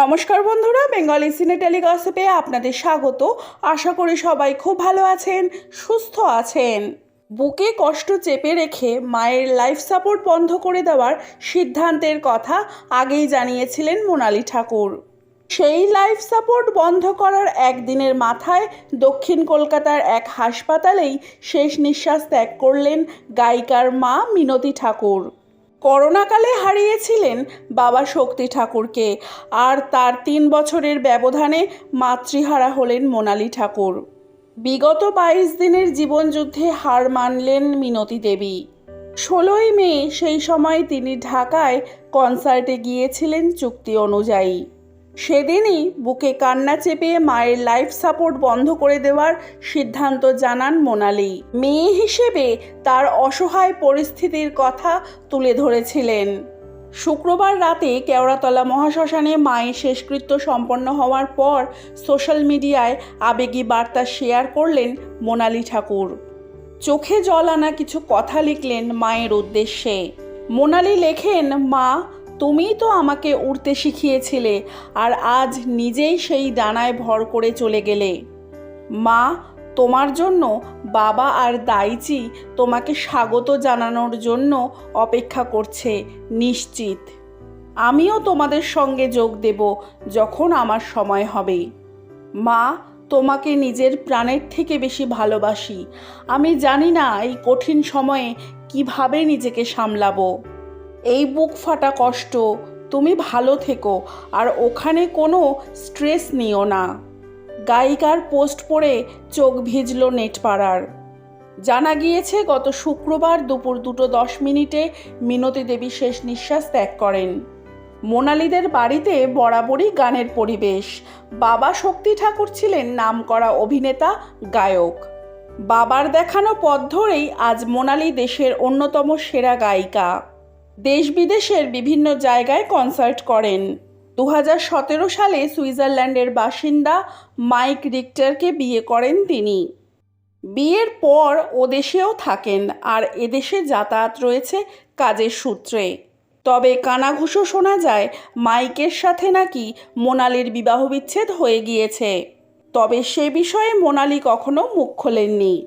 নমস্কার বন্ধুরা, বেঙ্গলি সিনে টেলিগসিপে আপনাদের স্বাগত। আশা করি সবাই খুব ভালো আছেন, সুস্থ আছেন। বুকে কষ্ট চেপে রেখে মায়ের লাইফ সাপোর্ট বন্ধ করে দেওয়ার সিদ্ধান্তের কথা আগেই জানিয়েছিলেন মোনালি ঠাকুর। সেই লাইফ সাপোর্ট বন্ধ করার একদিনের মাথায় দক্ষিণ কলকাতার এক হাসপাতালেই শেষ নিঃশ্বাস ত্যাগ করলেন গায়িকার মা মিনতি ঠাকুর। করোনাকালে হারিয়েছিলেন বাবা শক্তি ঠাকুরকে। আর তার তিন বছরের ব্যবধানে মাতৃহারা হলেন মোনালি ঠাকুর। বিগত বাইশ দিনের জীবনযুদ্ধে হার মানলেন মিনতি দেবী। ষোলোই মে সেই সময় তিনি ঢাকায় কনসার্টে গিয়েছিলেন চুক্তি অনুযায়ী। সেদিনই বুকে কান্না চেপে মায়ের লাইফ সাপোর্ট বন্ধ করে দেওয়ার সিদ্ধান্ত জানান মোনালি। মেয়ে হিসেবে তার অসহায় পরিস্থিতির কথা তুলে ধরেছিলেন। শুক্রবার রাতে কেওড়াতলা মহাশ্মশানে মায়ের শেষকৃত্য সম্পন্ন হওয়ার পর সোশ্যাল মিডিয়ায় আবেগী বার্তা শেয়ার করলেন মোনালি ঠাকুর। চোখে জল আনা কিছু কথা লিখলেন মায়ের উদ্দেশ্যে। মোনালি লেখেন, মা তুমিই তো আমাকে উড়তে শিখিয়েছিলে আর আজ নিজেই সেই ডানায় ভর করে চলে গেলে। মা, তোমার জন্য বাবা আর দাইচি তোমাকে স্বাগত জানানোর জন্য অপেক্ষা করছে, নিশ্চিত। আমিও তোমাদের সঙ্গে যোগ দেব যখন আমার সময় হবে। মা, তোমাকে নিজের প্রাণের থেকে বেশি ভালোবাসি। আমি জানি না এই কঠিন সময়ে কীভাবে নিজেকে সামলাবো। এই বুক ফাটা কষ্ট, তুমি ভালো থেকো, আর ওখানে কোনো স্ট্রেস নিও না। গায়িকার পোস্ট পড়ে চোখ ভিজল নেটপাড়ার। জানা গিয়েছে, গত শুক্রবার দুপুর দুটো দশ মিনিটে মিনতি দেবী শেষ নিঃশ্বাস ত্যাগ করেন। মোনালিদের বাড়িতে বরাবরই গানের পরিবেশ। বাবা শক্তি ঠাকুর ছিলেন নামকরা অভিনেতা, গায়ক। বাবার দেখানো পথ ধরেই আজ মোনালি দেশের অন্যতম সেরা গায়িকা। দেশ বিদেশের বিভিন্ন জায়গায় কনসার্ট করেন। দু হাজার সতেরো সালে সুইজারল্যান্ডের বাসিন্দা মাইক রিক্টারকে বিয়ে করেন তিনি। বিয়ের পর ও দেশেও থাকেন আর এদেশে যাতায়াত রয়েছে কাজের সূত্রে। তবে কানাঘুষো শোনা যায়, মাইকের সাথে নাকি মোনালির বিবাহ বিচ্ছেদ হয়ে গিয়েছে। তবে সে বিষয়ে মোনালি কখনো মুখ খোলেননি।